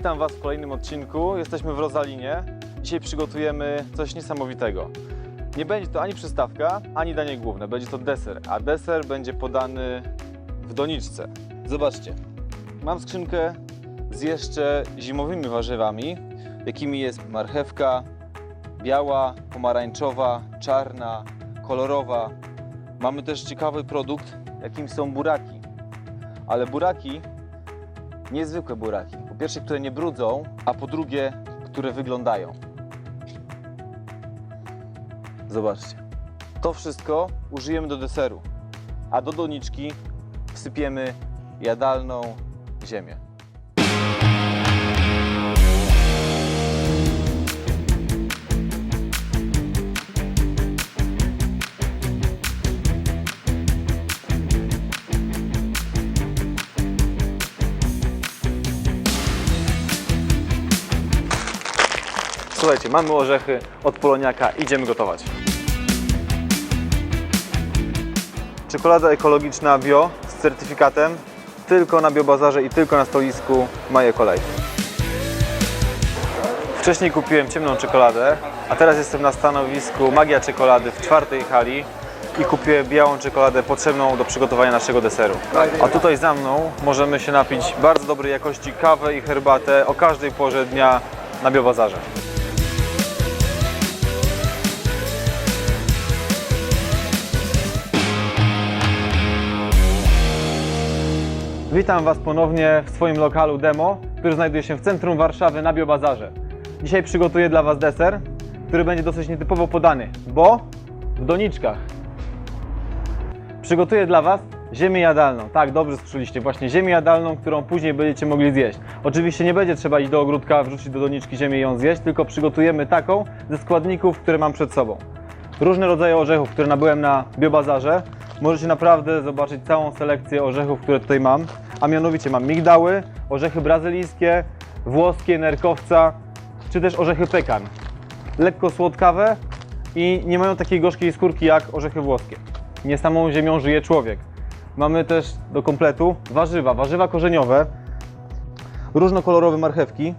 Witam Was w kolejnym odcinku. Jesteśmy w Rozalinie. Dzisiaj przygotujemy coś niesamowitego. Nie będzie to ani przystawka, ani danie główne. Będzie to deser, a deser będzie podany w doniczce. Zobaczcie, mam skrzynkę z jeszcze zimowymi warzywami, jakimi jest marchewka biała, pomarańczowa, czarna, kolorowa. Mamy też ciekawy produkt, jakim są buraki. Ale buraki niezwykłe buraki. Pierwsze, które nie brudzą, a po drugie, które wyglądają. Zobaczcie. To wszystko użyjemy do deseru, a do doniczki wsypiemy jadalną ziemię. Słuchajcie, mamy orzechy od poloniaka, idziemy gotować. Czekolada ekologiczna bio z certyfikatem tylko na biobazarze i tylko na stoisku Maje Kolej. Wcześniej kupiłem ciemną czekoladę, a teraz jestem na stanowisku Magia Czekolady w czwartej hali i kupię białą czekoladę potrzebną do przygotowania naszego deseru. A tutaj za mną możemy się napić bardzo dobrej jakości kawę i herbatę o każdej porze dnia na biobazarze. Witam Was ponownie w swoim lokalu demo, który znajduje się w centrum Warszawy na Biobazarze. Dzisiaj przygotuję dla Was deser, który będzie dosyć nietypowo podany, bo w doniczkach. Przygotuję dla Was ziemię jadalną. Tak, dobrze słyszeliście, właśnie ziemię jadalną, którą później będziecie mogli zjeść. Oczywiście nie będzie trzeba iść do ogródka, wrzucić do doniczki ziemię i ją zjeść, tylko przygotujemy taką ze składników, które mam przed sobą. Różne rodzaje orzechów, które nabyłem na Biobazarze. Możecie naprawdę zobaczyć całą selekcję orzechów, które tutaj mam. A mianowicie mam migdały, orzechy brazylijskie, włoskie, nerkowca, czy też orzechy pekan. Lekko słodkawe i nie mają takiej gorzkiej skórki jak orzechy włoskie. Nie samą ziemią żyje człowiek. Mamy też do kompletu warzywa, warzywa korzeniowe, różnokolorowe marchewki,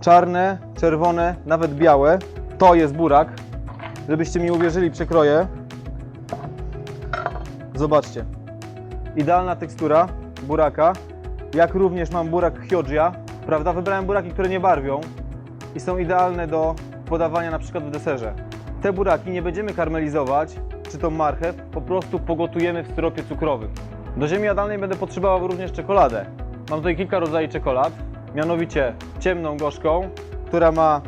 czarne, czerwone, nawet białe. To jest burak. Żebyście mi uwierzyli, przekroję. Zobaczcie. Idealna tekstura buraka. Jak również mam burak Hyojia. Prawda? Wybrałem buraki, które nie barwią i są idealne do podawania na przykład w deserze. Te buraki nie będziemy karmelizować, czy to marchew, po prostu pogotujemy w syropie cukrowym. Do ziemi jadalnej będę potrzebował również czekoladę. Mam tutaj kilka rodzajów czekolad, mianowicie ciemną gorzką, która ma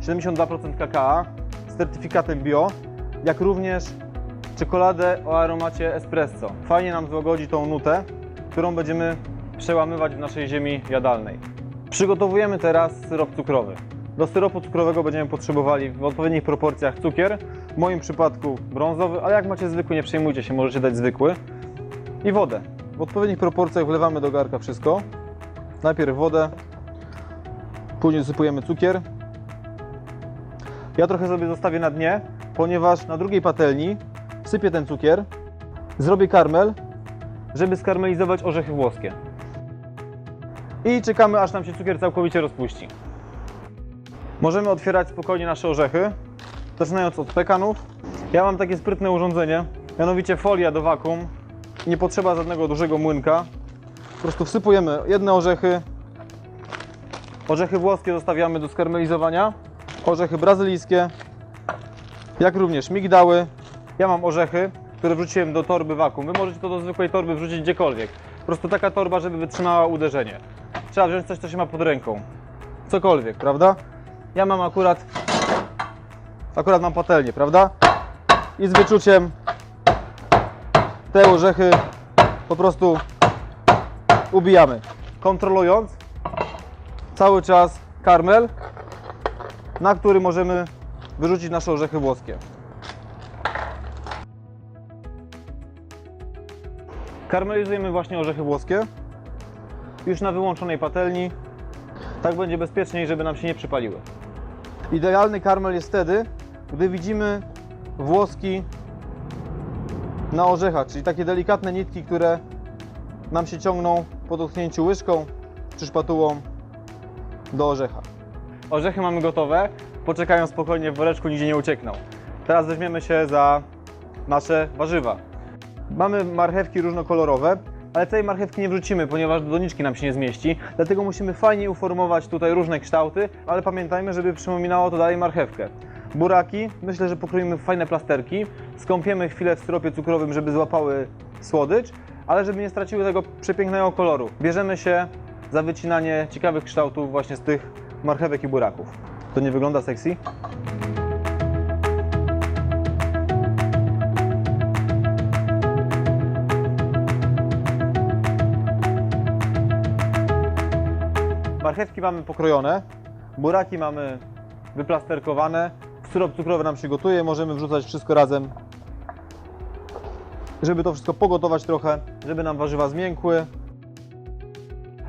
72% kakao z certyfikatem bio, jak również czekoladę o aromacie espresso. Fajnie nam złagodzi tą nutę, którą będziemy przełamywać w naszej ziemi jadalnej. Przygotowujemy teraz syrop cukrowy. Do syropu cukrowego będziemy potrzebowali w odpowiednich proporcjach cukier, w moim przypadku brązowy, ale jak macie zwykły, nie przejmujcie się, możecie dać zwykły. I wodę. W odpowiednich proporcjach wlewamy do garka wszystko. Najpierw wodę, później sypujemy cukier. Ja trochę sobie zostawię na dnie, ponieważ na drugiej patelni sypię ten cukier, zrobię karmel, żeby skarmelizować orzechy włoskie. I czekamy, aż nam się cukier całkowicie rozpuści. Możemy otwierać spokojnie nasze orzechy, zaczynając od pekanów. Ja mam takie sprytne urządzenie, mianowicie folia do wakum. Nie potrzeba żadnego dużego młynka. Po prostu wsypujemy jedne orzechy. Orzechy włoskie zostawiamy do skarmelizowania. Orzechy brazylijskie, jak również migdały. Ja mam orzechy, które wrzuciłem do torby wakum. Wy możecie to do zwykłej torby wrzucić gdziekolwiek. Po prostu taka torba, żeby wytrzymała uderzenie. Trzeba wziąć coś, co się ma pod ręką. Cokolwiek, prawda? Ja mam akurat, akurat mam patelnię, prawda? I z wyczuciem te orzechy po prostu ubijamy. Kontrolując cały czas karmel, na który możemy wyrzucić nasze orzechy włoskie. Karmelizujemy właśnie orzechy włoskie już na wyłączonej patelni. Tak będzie bezpieczniej, żeby nam się nie przypaliły. Idealny karmel jest wtedy, gdy widzimy włoski na orzechach, czyli takie delikatne nitki, które nam się ciągną po dotknięciu łyżką czy szpatułą. do orzecha. Orzechy mamy gotowe, poczekają spokojnie w woreczku, nigdzie nie uciekną. Teraz weźmiemy się za nasze warzywa. Mamy marchewki różnokolorowe, ale tej marchewki nie wrzucimy, ponieważ do doniczki nam się nie zmieści. Dlatego musimy fajnie uformować tutaj różne kształty, ale pamiętajmy, żeby przypominało to dalej marchewkę. Buraki, myślę, że pokroimy fajne plasterki, skąpiemy chwilę w syropie cukrowym, żeby złapały słodycz, ale żeby nie straciły tego przepięknego koloru. Bierzemy się za wycinanie ciekawych kształtów właśnie z tych marchewek i buraków. To nie wygląda sexy? Marchewki mamy pokrojone, buraki mamy wyplasterkowane, syrop cukrowy nam się gotuje, możemy wrzucać wszystko razem, żeby to wszystko pogotować trochę, żeby nam warzywa zmiękły.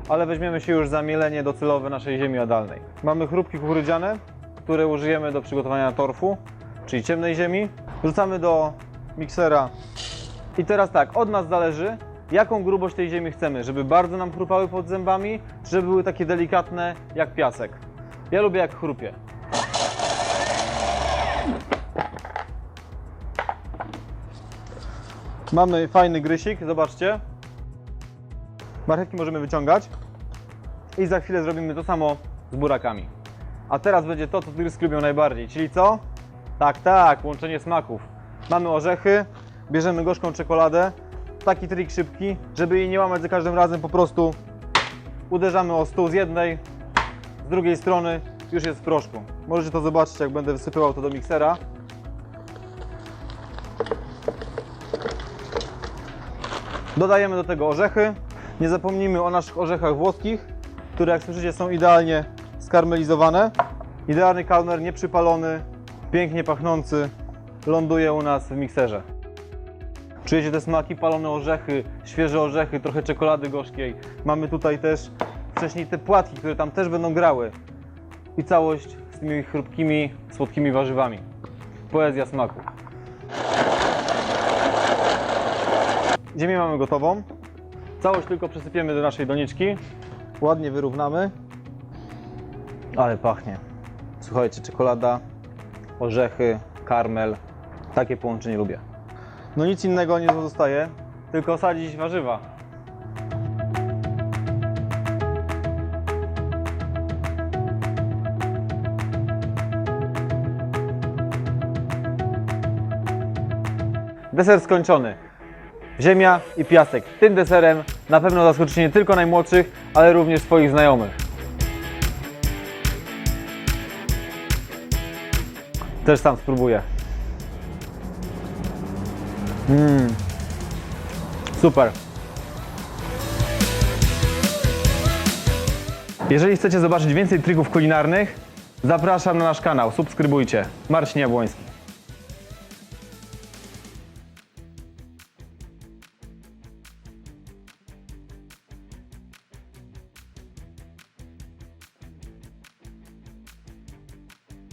Ale weźmiemy się już za mielenie docelowe naszej ziemi jadalnej. Mamy chrupki kukurydziane, które użyjemy do przygotowania torfu, czyli ciemnej ziemi. Wrzucamy do miksera i teraz tak, od nas zależy, jaką grubość tej ziemi chcemy, żeby bardzo nam chrupały pod zębami, czy żeby były takie delikatne jak piasek. Ja lubię jak chrupie. Mamy fajny grysik, zobaczcie. Marchewki możemy wyciągać i za chwilę zrobimy to samo z burakami. A teraz będzie to, co tygryski lubią najbardziej, czyli co? Tak, tak, łączenie smaków. Mamy orzechy, bierzemy gorzką czekoladę, taki trik szybki, żeby jej nie łamać za każdym razem, po prostu uderzamy o stół z jednej, z drugiej strony już jest w proszku. Możecie to zobaczyć, jak będę wysypywał to do miksera. Dodajemy do tego orzechy. Nie zapomnijmy o naszych orzechach włoskich, które jak słyszycie są idealnie skarmelizowane. Idealny kalmer, nieprzypalony, pięknie pachnący, ląduje u nas w mikserze. Czujecie te smaki, palone orzechy, świeże orzechy, trochę czekolady gorzkiej. Mamy tutaj też wcześniej te płatki, które tam też będą grały. I całość z tymi chrupkimi, słodkimi warzywami. Poezja smaku. Ziemię mamy gotową. Całość tylko przesypiemy do naszej doniczki. Ładnie wyrównamy. Ale pachnie. Słuchajcie, czekolada, orzechy, karmel. Takie połączenie lubię. No nic innego nie pozostaje, tylko sadzić warzywa. Deser skończony. Ziemia i piasek. Tym deserem na pewno zaskoczycie nie tylko najmłodszych, ale również swoich znajomych. Też sam spróbuję. Mmm. Super. Jeżeli chcecie zobaczyć więcej trików kulinarnych, zapraszam na nasz kanał. Subskrybujcie. Marcin Jabłoński.